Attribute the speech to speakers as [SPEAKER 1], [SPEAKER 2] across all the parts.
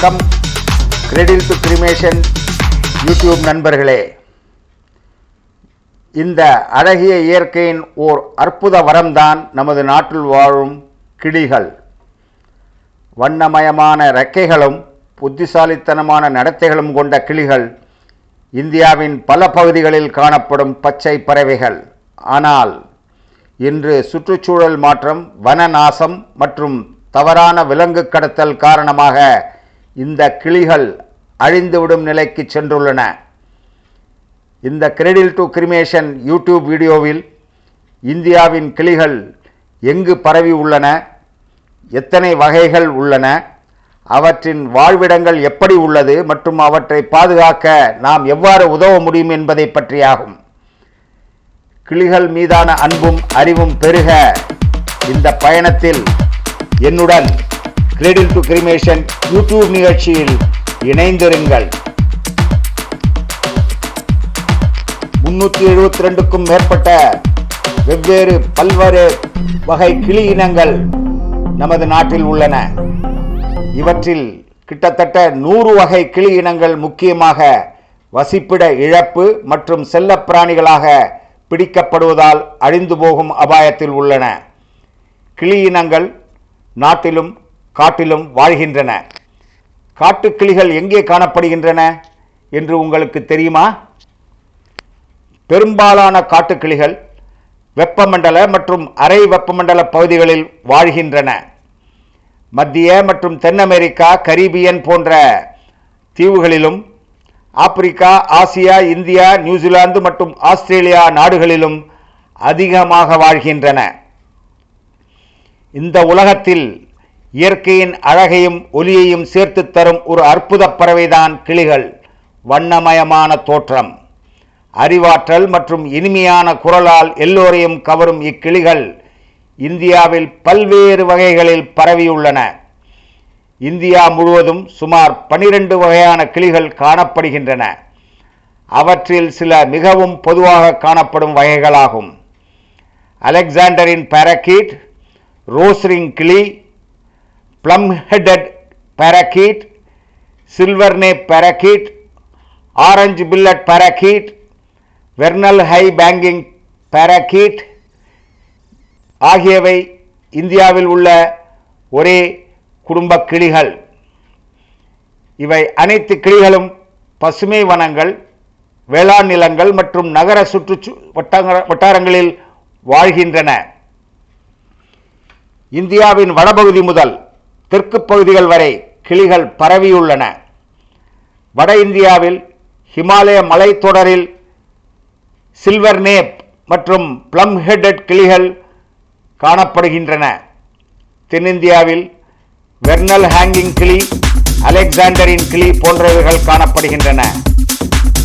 [SPEAKER 1] வணக்கம். கிரெடில் to cremation YouTube நண்பர்களே இந்த அழகிய இயற்கையின் ஓர் அற்புத வரம்தான் நமது நாட்டில் வாழும் கிளிகள். வண்ணமயமான ரெக்கைகளும் புத்திசாலித்தனமான நடத்தைகளும் கொண்ட கிளிகள் இந்தியாவின் பல பகுதிகளில் காணப்படும் பச்சை பறவைகள். ஆனால் இன்று சுற்றுச்சூழல் மாற்றம் வன நாசம் மற்றும் தவறான விலங்கு கடத்தல் காரணமாக இந்த கிளிகள் அழிந்துவிடும் நிலைக்கு சென்றுள்ளன. இந்த கிரெடில் டு கிரிமேஷன் யூடியூப் வீடியோவில் இந்தியாவின் கிளிகள் எங்கு பரவி உள்ளன? எத்தனை வகைகள் உள்ளன? அவற்றின் வாழ்விடங்கள் எப்படி உள்ளது? மற்றும் அவற்றை பாதுகாக்க நாம் எவ்வாறு உதவ முடியும் என்பதை பற்றியாகும் கிளிகள் மீதான அன்பும் அறிவும் பெருக. இந்த பயணத்தில் என்னுடன் கிரெடில் டு கிரிமேஷன் யூடியூப் நிகழ்ச்சியில் இணைந்திருங்கள். முன்னூற்றி எழுபத்தி ரெண்டுக்கும் மேற்பட்ட வெவ்வேறு பல்வேறு வகை கிளி இனங்கள் நமது நாட்டில் உள்ளன. இவற்றில் கிட்டத்தட்ட நூறு வகை கிளி இனங்கள் முக்கியமாக வசிப்பிட இழப்பு மற்றும் செல்ல பிராணிகளாக பிடிக்கப்படுவதால் அழிந்து போகும் அபாயத்தில் உள்ளன. கிளி இனங்கள் நாட்டிலும் காட்டிலும் வாழ்கின்றன. காட்டுக்கிளிகள் எங்கே காணப்படுகின்றன என்று உங்களுக்கு தெரியுமா? பெரும்பாலான காட்டுக்கிளிகள் வெப்பமண்டல மற்றும் அரை வெப்பமண்டல பகுதிகளில் வாழ்கின்றன. மத்திய மற்றும் தென் அமெரிக்கா கரீபியன் போன்ற தீவுகளிலும் Africa Asia India New Zealand மற்றும் ஆஸ்திரேலியா நாடுகளிலும் அதிகமாக வாழ்கின்றன. இந்த உலகத்தில் இயற்கையின் அழகையும் ஒலியையும் சேர்த்து தரும் ஒரு அற்புத பறவைதான் கிளிகள். வண்ணமயமான தோற்றம். அறிவாற்றல் மற்றும் இனிமையான குரலால் எல்லோரையும் கவரும் இக்கிளிகள் இந்தியாவில் பல்வேறு வகைகளில் பரவியுள்ளன. இந்தியா முழுவதும் சுமார் பனிரெண்டு வகையான கிளிகள் காணப்படுகின்றன. அவற்றில் சில மிகவும் பொதுவாக காணப்படும் வகைகளாகும். அலெக்சாண்டரின் பாரக்கீட் ரோஸ்ரிங் கிளி plum parakeet parakeet சில்வர்னே parakeet orange billed parakeet vernal high banking parakeet ஆகியவை இந்தியாவில் உள்ள ஒரே குடும்ப கிளிகள். இவை அனைத்து கிளிகளும் பசுமை வனங்கள் வேளாண் நிலங்கள் மற்றும் நகர சுற்று வட்டாரங்களில் வாழ்கின்றன. இந்தியாவின் வடபகுதி முதல் தெற்கு பகுதிகள் வரை கிளிகள் பரவியுள்ளன. வட இந்தியாவில் ஹிமாலய மலைத்தொடரில் சில்வர் நேப் மற்றும் பிளம் ஹெட்டட் கிளிகள் காணப்படுகின்றன. தென்னிந்தியாவில் வெர்னல் ஹேங்கிங் கிளி அலெக்சாண்டரின் கிளி போன்றவைகள் காணப்படுகின்றன.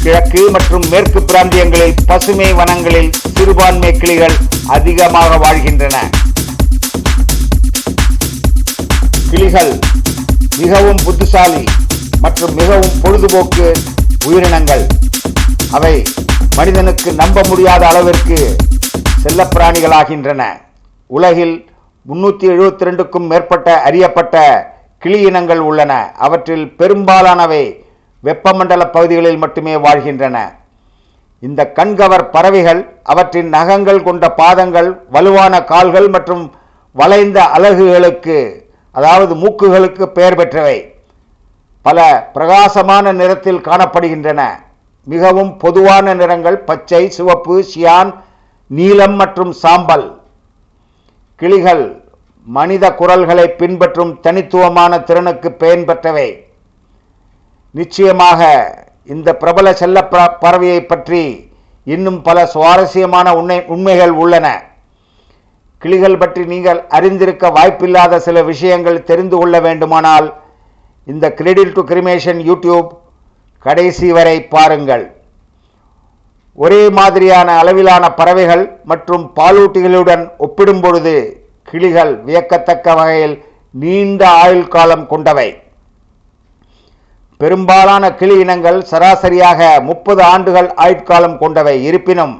[SPEAKER 1] கிழக்கு மற்றும் மேற்கு பிராந்தியங்களில் பசுமை வனங்களில் சிறுபான்மை கிளிகள் அதிகமாக வாழ்கின்றன. கிளிகள் மிகவும் புத்திசாலி மற்றும் மிகவும் பொழுதுபோக்கு உயிரினங்கள். அவை மனிதனுக்கு நம்ப முடியாத அளவிற்கு செல்லப்பிராணிகளாகின்றன. உலகில் முன்னூற்றி எழுபத்தி ரெண்டுக்கும் மேற்பட்ட அறியப்பட்ட கிளி இனங்கள் உள்ளன. அவற்றில் பெரும்பாலானவை வெப்பமண்டல பகுதிகளில் மட்டுமே வாழ்கின்றன. இந்த கண்கவர் பறவைகள் அவற்றின் நகங்கள் கொண்ட பாதங்கள் வலுவான கால்கள் மற்றும் வளைந்த அலகுகளுக்கு அதாவது மூக்குகளுக்கு பெயர் பெற்றவை. பல பிரகாசமான நிறத்தில் காணப்படுகின்றன. மிகவும் பொதுவான நிறங்கள் பச்சை சிவப்பு சியான் நீலம் மற்றும் சாம்பல். கிளிகள் மனித குரல்களை பின்பற்றும் தனித்துவமான திறனுக்கு பெயர் பெற்றவை. நிச்சயமாக இந்த பிரபல செல்ல பறவையை பற்றி இன்னும் பல சுவாரஸ்யமான உண்மை உண்மைகள் உள்ளன. கிளிகள் பற்றி நீங்கள் அறிந்திருக்க வாய்ப்பில்லாத சில விஷயங்கள் தெரிந்து கொள்ள வேண்டுமானால் இந்த கிரெடில் டு கிரிமேஷன் யூடியூப் கடைசி வரை பாருங்கள். ஒரே மாதிரியான அளவிலான பறவைகள் மற்றும் பாலூட்டிகளுடன் ஒப்பிடும் பொழுது கிளிகள் வியக்கத்தக்க வகையில் நீண்ட ஆயுள் காலம் கொண்டவை. பெரும்பாலான கிளி இனங்கள் சராசரியாக முப்பது ஆண்டுகள் ஆயுட்காலம் கொண்டவை. இருப்பினும்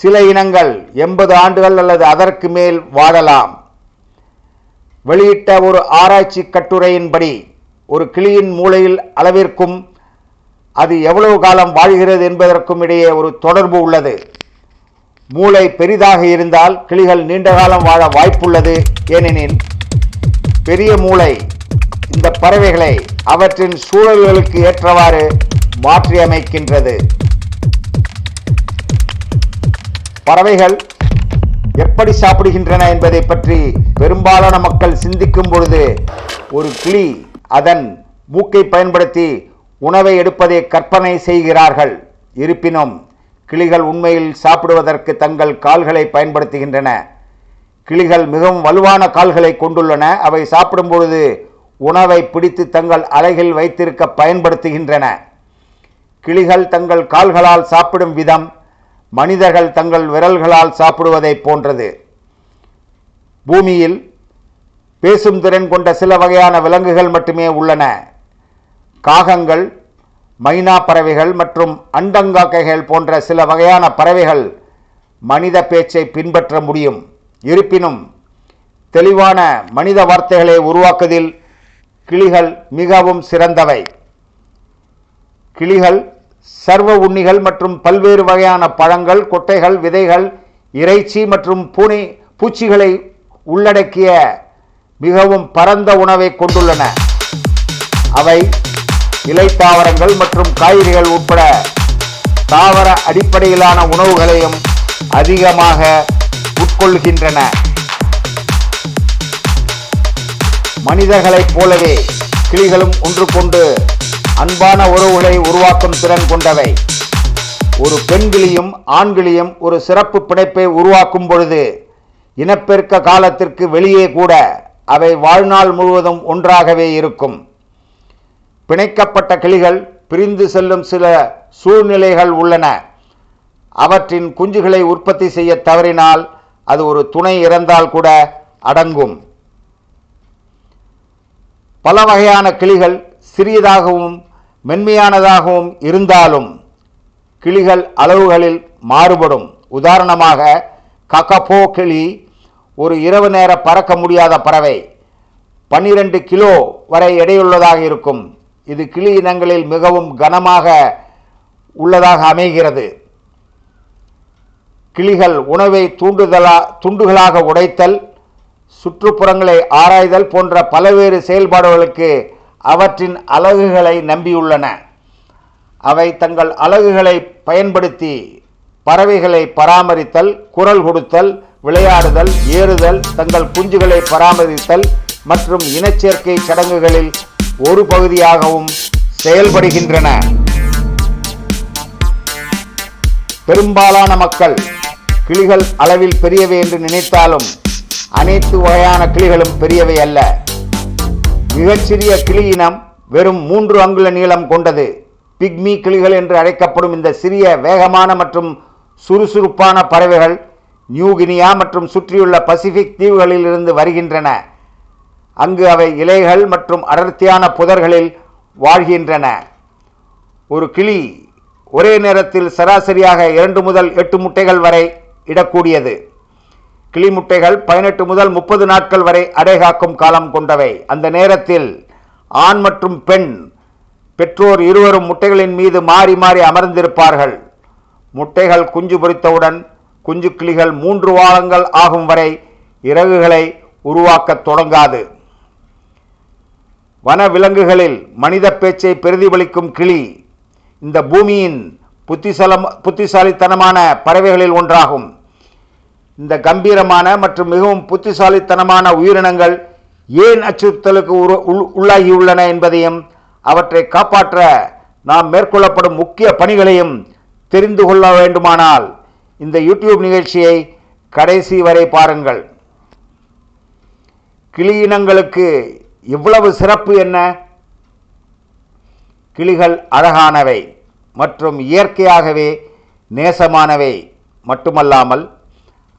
[SPEAKER 1] சில இனங்கள் எண்பது ஆண்டுகள் அல்லது அதற்கு மேல் வாழலாம். வெளியிட்ட ஒரு ஆராய்ச்சி கட்டுரையின்படி ஒரு கிளியின் மூளையில் அளவிற்கும் அது எவ்வளவு காலம் வாழ்கிறது என்பதற்கும் இடையே ஒரு தொடர்பு உள்ளது. மூளை பெரிதாக இருந்தால் கிளிகள் நீண்ட காலம் வாழ வாய்ப்புள்ளது ஏனெனில் பெரிய மூளை இந்த பறவைகளை அவற்றின் சூழல்களுக்கு ஏற்றவாறு மாற்றியமைக்கின்றது. பறவைகள் எப்படி சாப்பிடுகின்றன என்பதை பற்றி பெரும்பாலான மக்கள் சிந்திக்கும் பொழுது ஒரு கிளி அதன் மூக்கை பயன்படுத்தி உணவை எடுப்பதை கற்பனை செய்கிறார்கள். இருப்பினும் கிளிகள் உண்மையில் சாப்பிடுவதற்கு தங்கள் கால்களை பயன்படுத்துகின்றன. கிளிகள் மிகவும் வலுவான கால்களை கொண்டுள்ளன. அவை சாப்பிடும் பொழுது உணவை பிடித்து தங்கள் அலைகள் வைத்திருக்க பயன்படுத்துகின்றன. கிளிகள் தங்கள் கால்களால் சாப்பிடும் விதம் மனிதர்கள் தங்கள் விரல்களால் சாப்பிடுவதைப் போன்றது. பூமியில் பேசும் திறன் கொண்ட சில வகையான விலங்குகள் மட்டுமே உள்ளன. காகங்கள் மைனா பறவைகள் மற்றும் அண்டங்காக்கைகள் போன்ற சில வகையான பறவைகள் மனித பேச்சை பின்பற்ற முடியும். இருப்பினும் தெளிவான மனித வார்த்தைகளை உருவாக்குவதில் கிளிகள் மிகவும் சிறந்தவை. கிளிகள் சர்வ உண்ணிகள் மற்றும் பல்வேறு வகையான பழங்கள் கொட்டைகள் விதைகள் இறைச்சி மற்றும் பூனை பூச்சிகளை உள்ளடக்கிய மிகவும் பரந்த உணவை கொண்டுள்ளன. அவை இலை தாவரங்கள் மற்றும் காய்கறிகள் உட்பட தாவர அடிப்படையிலான உணவுகளையும் அதிகமாக உட்கொள்கின்றன. மனிதர்களைப் போலவே கிளிகளும் ஒன்று கொண்டு அன்பான உறவுகளை உருவாக்கும் திறன் கொண்டவை. ஒரு பெண் கிளியும் ஒரு சிறப்பு பிணைப்பை உருவாக்கும் பொழுது இனப்பெருக்க காலத்திற்கு வெளியே கூட அவை வாழ்நாள் முழுவதும் ஒன்றாகவே இருக்கும். பிணைக்கப்பட்ட கிளிகள் பிரிந்து செல்லும் சில சூழ்நிலைகள் உள்ளன. அவற்றின் குஞ்சுகளை உற்பத்தி செய்ய தவறினால் அது ஒரு துணை இறந்தால் கூட அடங்கும். பல வகையான கிளிகள் சிறியதாகவும் மென்மையானதாகவும் இருந்தாலும் கிளிகள் அளவுகளில் மாறுபடும். உதாரணமாக கக்கப்போ கிளி ஒரு இரவு நேர பறக்க முடியாத பறவை. பன்னிரண்டு கிலோ வரை எடையுள்ளதாக இருக்கும். இது கிளி இனங்களில் மிகவும் கனமாக உள்ளதாக அமைகிறது. கிளிகள் உணவை தூண்டுதலா துண்டுகளாக உடைத்தல் சுற்றுப்புறங்களை ஆராய்தல் போன்ற பல்வேறு செயல்பாடுகளுக்கு அவற்றின் அலகுகளை நம்பியுள்ளன. அவை தங்கள் அலகுகளை பயன்படுத்தி பறவைகளை பராமரித்தல் குரல் கொடுத்தல் விளையாடுதல் ஏறுதல் தங்கள் குஞ்சுகளை பராமரித்தல் மற்றும் இனச்சேர்க்கை சடங்குகளில் ஒரு பகுதியாகவும் செயல்படுகின்றன. பெரும்பாலான மக்கள் கிளிகள் அளவில் பெரியவை என்று நினைத்தாலும் அனைத்து வகையான கிளிகளும் பெரியவை அல்ல. மிகச்சிறிய கிளி இனம் வெறும் மூன்று அங்குல நீளம் கொண்டது. பிக்மி கிளிகள் என்று அழைக்கப்படும் இந்த சிறிய வேகமான மற்றும் சுறுசுறுப்பான பறவைகள் நியூகினியா மற்றும் சுற்றியுள்ள பசிபிக் தீவுகளில் இருந்து வருகின்றன. அங்கு அவை இலைகள் மற்றும் அடர்த்தியான புதர்களில் வாழ்கின்றன. ஒரு கிளி ஒரே நேரத்தில் சராசரியாக இரண்டு முதல் எட்டு முட்டைகள் வரை இடக்கூடியது. கிளி முட்டைகள் பதினெட்டு முதல் முப்பது நாட்கள் வரை அடைகாக்கும் காலம் கொண்டவை. அந்த நேரத்தில் ஆண் மற்றும் பெண் பெற்றோர் இருவரும் முட்டைகளின் மீது மாறி மாறி அமர்ந்திருப்பார்கள். முட்டைகள் குஞ்சு பொரித்தவுடன் குஞ்சு கிளிகள் மூன்று வாரங்கள் ஆகும் வரை இறகுகளை உருவாக்கத் தொடங்காது. வன விலங்குகளில் மனித பேச்சை பிரதிபலிக்கும் கிளி இந்த பூமியின் புத்திசலம் புத்திசாலித்தனமான பறவைகளில் ஒன்றாகும். இந்த கம்பீரமான மற்றும் மிகவும் புத்திசாலித்தனமான உயிரினங்கள் ஏன் அச்சுறுத்தலுக்கு உள்- உள்ளாகியுள்ளன என்பதையும் அவற்றை காப்பாற்ற நாம் மேற்கொள்ளப்படும் முக்கிய பணிகளையும் தெரிந்து கொள்ள வேண்டுமானால் இந்த யூடியூப் நிகழ்ச்சியை கடைசி வரை பாருங்கள். கிளியினங்களுக்கு இவ்வளவு சிறப்பு என்ன? கிளிகள் அழகானவை மற்றும் இயற்கையாகவே நேசமானவை மட்டுமல்லாமல்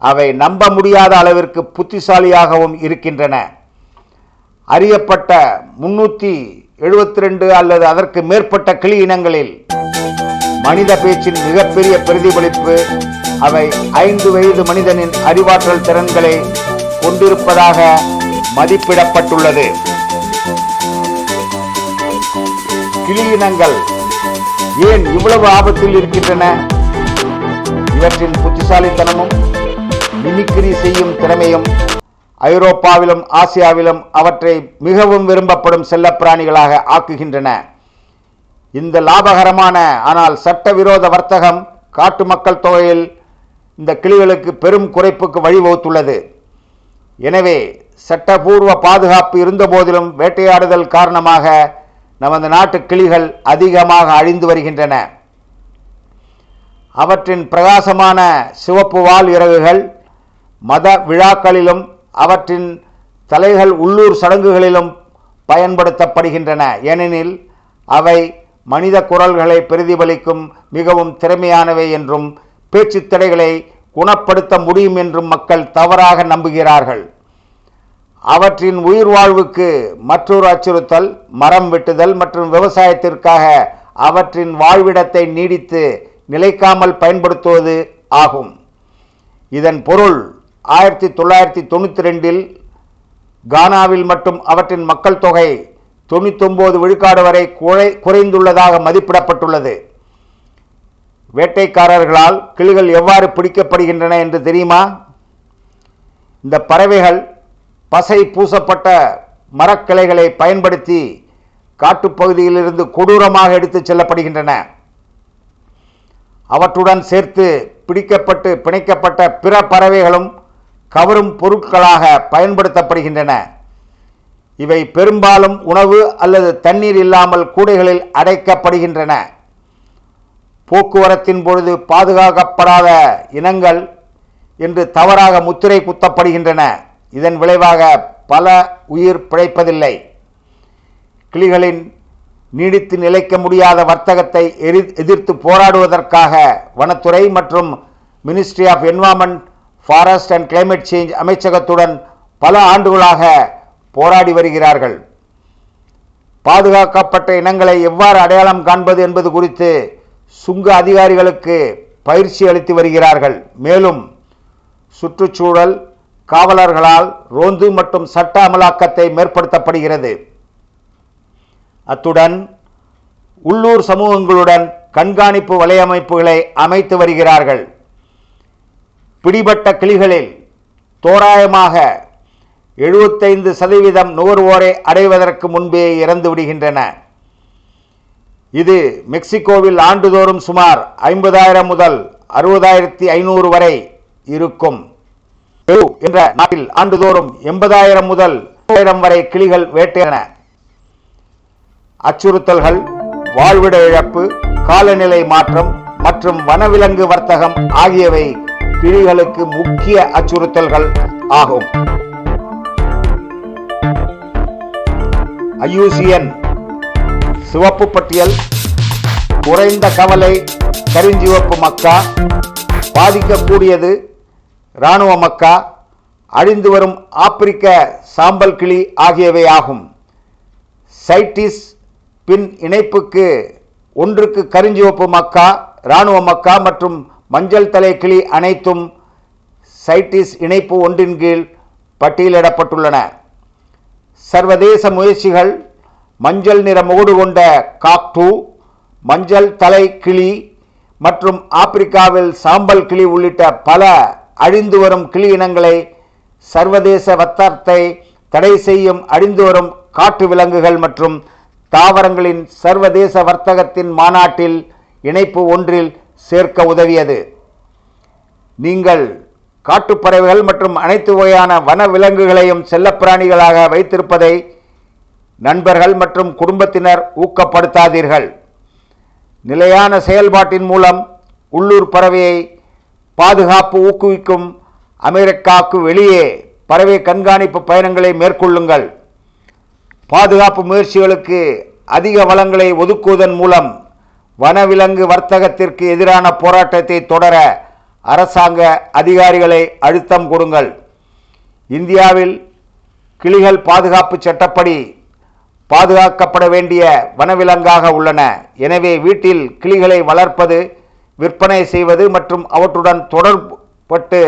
[SPEAKER 1] அவை நம்ப முடியாத அளவிற்கு புத்திசாலியாகவும் இருக்கின்றன. அறியப்பட்ட முன்னூற்றி எழுபத்தி ரெண்டு அல்லது அதற்கு மேற்பட்ட கிளி இனங்களில் மனித பேச்சின் மிகப்பெரிய பிரதிபலிப்பு அவை ஐந்து வயது மனிதனின் அறிவாற்றல் திறன்களை கொண்டிருப்பதாக மதிப்பிடப்பட்டுள்ளது. கிளி இனங்கள் ஏன் இவ்வளவு ஆபத்தில் இருக்கின்றன? இவற்றின் புத்திசாலித்தனமும் மிமிக்ரி செய்யும் திறமையும் ஐரோப்பாவிலும் ஆசியாவிலும் அவற்றை மிகவும் விரும்பப்படும் செல்லப்பிராணிகளாக ஆக்குகின்றன. இந்த லாபகரமான ஆனால் சட்டவிரோத வர்த்தகம் காட்டு மக்கள் தொகையில் இந்த கிளிகளுக்கு பெரும் குறைப்புக்கு வழிவகுத்துள்ளது. எனவே சட்டபூர்வ பாதுகாப்பு இருந்தபோதிலும் வேட்டையாடுதல் காரணமாக நமது நாட்டு கிளிகள் அதிகமாக அழிந்து வருகின்றன. அவற்றின் பிரகாசமான சிவப்பு வால் இறகுகள் மத விழாக்களிலும் அவற்றின் தலைகள் உள்ளூர் சடங்குகளிலும் பயன்படுத்தப்படுகின்றன. ஏனெனில் அவை மனித குரல்களை பிரதிபலிக்கும் மிகவும் திறமையானவை என்றும் பேச்சு தடைகளை குணப்படுத்த முடியும் என்றும் மக்கள் தவறாக நம்புகிறார்கள். அவற்றின் உயிர் வாழ்வுக்கு மற்றொரு அச்சுறுத்தல் மரம் வெட்டுதல் மற்றும் விவசாயத்திற்காக அவற்றின் வாழ்விடத்தை நீடித்து நிலைக்காமல் பயன்படுத்துவது ஆகும். இதன் பொருள் ஆயிரத்தி தொள்ளாயிரத்தி தொண்ணூற்றி ரெண்டில் கானாவில் மட்டும் அவற்றின் மக்கள் தொகை தொண்ணூத்தொம்பது விழுக்காடு வரை குறை குறைந்துள்ளதாக மதிப்பிடப்பட்டுள்ளது. வேட்டைக்காரர்களால் கிளிகள் எவ்வாறு பிடிக்கப்படுகின்றன என்று தெரியுமா? இந்த பறவைகள் பசை பூசப்பட்ட மரக்கிளைகளை பயன்படுத்தி காட்டுப்பகுதியிலிருந்து கொடூரமாக எடுத்துச் செல்லப்படுகின்றன. அவற்றுடன் சேர்த்து பிடிக்கப்பட்டு பிணைக்கப்பட்ட பிற பறவைகளும் கவரும் பொருட்களாக பயன்படுத்தப்படுகின்றன. இவை பெரும்பாலும் உணவு அல்லது தண்ணீர் இல்லாமல் கூடைகளில் அடைக்கப்படுகின்றன. போக்குவரத்தின் பொழுது பாதுகாக்கப்படாத இனங்கள் என்று தவறாக முத்திரை குத்தப்படுகின்றன. இதன் விளைவாக பல உயிர் பிழைப்பதில்லை. கிளிகளின் நீடித்து நிலைக்க முடியாத வர்த்தகத்தை எதிர்த்து போராடுவதற்காக வனத்துறை மற்றும் ministry of environment forest and climate change அமைச்சகத்துடன் பல ஆண்டுகளாக போராடி வருகிறார்கள். பாதுகாக்கப்பட்ட இனங்களை எவ்வாறு அடையாளம் காண்பது என்பது குறித்து சுங்க அதிகாரிகளுக்கு பயிற்சி அளித்து வருகிறார்கள். மேலும் சுற்றுச்சூழல் காவலர்களால் ரோந்து மற்றும் சட்ட அமலாக்கத்தை மேற்படுத்தப்படுகிறது. அத்துடன் உள்ளூர் சமூகங்களுடன் கண்காணிப்பு வலையமைப்புகளை அமைத்து வருகிறார்கள். பிடிபட்ட கிளிகளில் தோராயமாக எழுபத்தைந்து சதவீதம் நுகர்வோரை அடைவதற்கு முன்பே இறந்து விடுகின்றன. இது மெக்சிகோவில் ஆண்டுதோறும் சுமார் ஐம்பதாயிரம் முதல் அறுபதாயிரத்தி ஐநூறு வரை இருக்கும். பெரு என்ற நாட்டில் ஆண்டுதோறும் எண்பதாயிரம் முதல் ஆயிரம் வரை கிளிகள் வேட்டையன அச்சுறுத்தல்கள் வாழ்விட இழப்பு காலநிலை மாற்றம் மற்றும் வனவிலங்கு வர்த்தகம் ஆகியவை கிளிகளுக்கு முக்கிய அச்சுறுத்தல்கள் ஆகும். ஐயூசியன் சிவப்பு பட்டியல் குறைந்த கவலை கருஞ்சிவப்பு மக்கா பாதிக்கக்கூடியது இராணுவ மக்கா அழிந்து வரும் ஆப்பிரிக்க சாம்பல் கிளி ஆகியவை ஆகும். சைட்டிஸ் பின் இணைப்புக்கு ஒன்றுக்கு கருஞ்சிவப்பு மக்கா இராணுவ மக்கா மற்றும் மஞ்சள் தலை கிளி அனைத்தும் சைட்டிஸ் இணைப்பு ஒன்றின் கீழ் பட்டியலிடப்பட்டுள்ளன. சர்வதேச முயற்சிகள் மஞ்சள் நிற முகடு கொண்ட காக்டூ மஞ்சள் தலை கிளி மற்றும் ஆப்பிரிக்காவில் சாம்பல் கிளி உள்ளிட்ட பல அழிந்து வரும் கிளி இனங்களை சர்வதேச வர்த்தகத்தை தடை செய்யும் அழிந்து வரும் காட்டு விலங்குகள் மற்றும் தாவரங்களின் சர்வதேச வர்த்தகத்தின் மாநாட்டில் இணைப்பு ஒன்றில் சேர்க்க உதவியது. நீங்கள் காட்டுப்பறவைகள் மற்றும் அனைத்து வகையான வன விலங்குகளையும் செல்லப்பிராணிகளாக வைத்திருப்பதை நண்பர்கள் மற்றும் குடும்பத்தினர் ஊக்கப்படுத்தாதீர்கள். நிலையான செயல்பாட்டின் மூலம் உள்ளூர் பறவையை பாதுகாப்பு ஊக்குவிக்கும் அமெரிக்காவுக்கு வெளியே பறவை கண்காணிப்பு பயணங்களை மேற்கொள்ளுங்கள். பாதுகாப்பு முயற்சிகளுக்கு அதிக வளங்களை ஒதுக்குவதன் மூலம் வனவிலங்கு வர்த்தகத்திற்கு எதிரான போராட்டத்தை தொடர அரசாங்க அதிகாரிகளை அழுத்தம் கொடுங்கள். இந்தியாவில் கிளிகள் பாதுகாப்பு சட்டப்படி பாதுகாக்கப்பட வேண்டிய வனவிலங்காக உள்ளன. எனவே வீட்டில் கிளிகளை வளர்ப்பது விற்பனை செய்வது மற்றும் அவற்றுடன் தொடர்பட்டு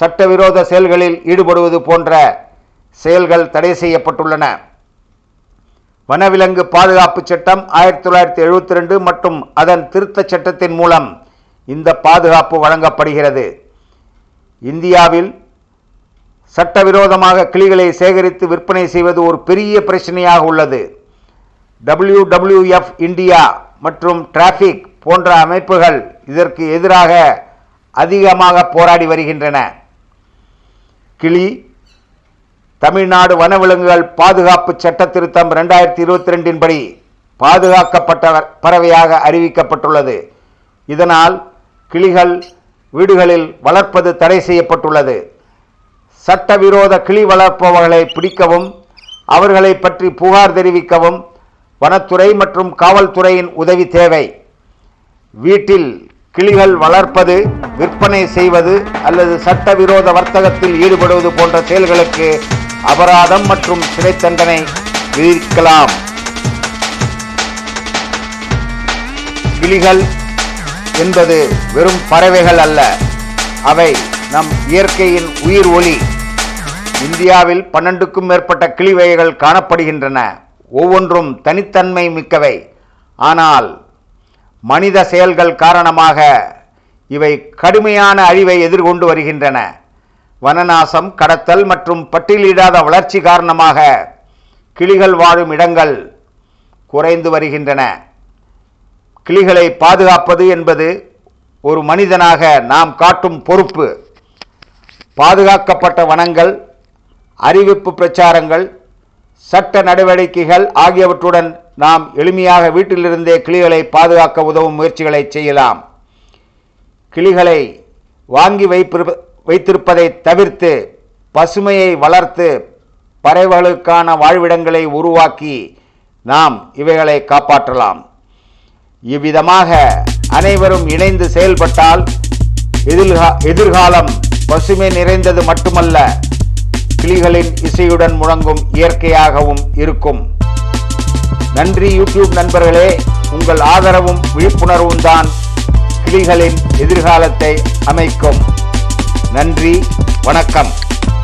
[SPEAKER 1] சட்டவிரோத செயல்களில் ஈடுபடுவது போன்ற செயல்கள் தடை செய்யப்பட்டுள்ளன. வனவிலங்கு பாதுகாப்பு சட்டம் ஆயிரத்தி தொள்ளாயிரத்தி எழுபத்தி ரெண்டு மற்றும் அதன் திருத்தச் சட்டத்தின் மூலம் இந்த பாதுகாப்பு வழங்கப்படுகிறது. இந்தியாவில் சட்டவிரோதமாக கிளிகளை சேகரித்து விற்பனை செய்வது ஒரு பெரிய பிரச்சனையாக உள்ளது. WWF இந்தியா மற்றும் டிராஃபிக் போன்ற அமைப்புகள் இதற்கு எதிராக அதிகமாக போராடி வருகின்றன. கிளி தமிழ்நாடு வனவிலங்குகள் பாதுகாப்பு சட்ட திருத்தம் ரெண்டாயிரத்தி இருபத்தி ரெண்டின் படி பாதுகாக்கப்பட்ட பறவையாக அறிவிக்கப்பட்டுள்ளது. இதனால் கிளிகள் வீடுகளில் வளர்ப்பது தடை செய்யப்பட்டுள்ளது. சட்டவிரோத கிளி வளர்ப்பவர்களை பிடிக்கவும் அவர்களை பற்றி புகார் தெரிவிக்கவும் வனத்துறை மற்றும் காவல்துறையின் உதவி தேவை. வீட்டில் கிளிகள் வளர்ப்பது விற்பனை செய்வது அல்லது சட்டவிரோத வர்த்தகத்தில் ஈடுபடுவது போன்ற செயல்களுக்கு அபராதம் மற்றும் சிறை தண்டனை விதிக்கலாம். கிளிகள் என்பது வெறும் பறவைகள் அல்ல. அவை நம் இயற்கையின் உயிர் ஒளி. இந்தியாவில் பன்னெண்டுக்கும் மேற்பட்ட கிளி வகைகள் காணப்படுகின்றன. ஒவ்வொன்றும் தனித்தன்மை மிக்கவை. ஆனால் மனித செயல்கள் காரணமாக இவை கடுமையான அழிவை எதிர்கொண்டு வருகின்றன. வனநாசம் கடத்தல் மற்றும் பட்டியலிடாத வளர்ச்சி காரணமாக கிளிகள் வாழும் இடங்கள் குறைந்து வருகின்றன. கிளிகளை பாதுகாப்பது என்பது ஒரு மனிதனாக நாம் காட்டும் பொறுப்பு. பாதுகாக்கப்பட்ட வனங்கள் அறிவிப்பு பிரச்சாரங்கள் சட்ட நடவடிக்கைகள் ஆகியவற்றுடன் நாம் எளிமையாக வீட்டிலிருந்தே கிளிகளை பாதுகாக்க உதவும் முயற்சிகளை செய்யலாம். கிளிகளை வாங்கி வைப்பிரு வைத்திருப்பதை தவிர்த்து பசுமையை வளர்த்து பறவைகளுக்கான வாழ்விடங்களை உருவாக்கி நாம் இவைகளை காப்பாற்றலாம். இவ்விதமாக அனைவரும் இணைந்து செயல்பட்டால் எதிர்கா எதிர்காலம் பசுமை நிறைந்தது மட்டுமல்ல கிளிகளின் இசையுடன் முழங்கும் இயற்கையாகவும் இருக்கும். நன்றி யூடியூப் நண்பர்களே. உங்கள் ஆதரவும் விழிப்புணர்வும் தான் கிளிகளின் எதிர்காலத்தை அமைக்கும். நன்றி வணக்கம்.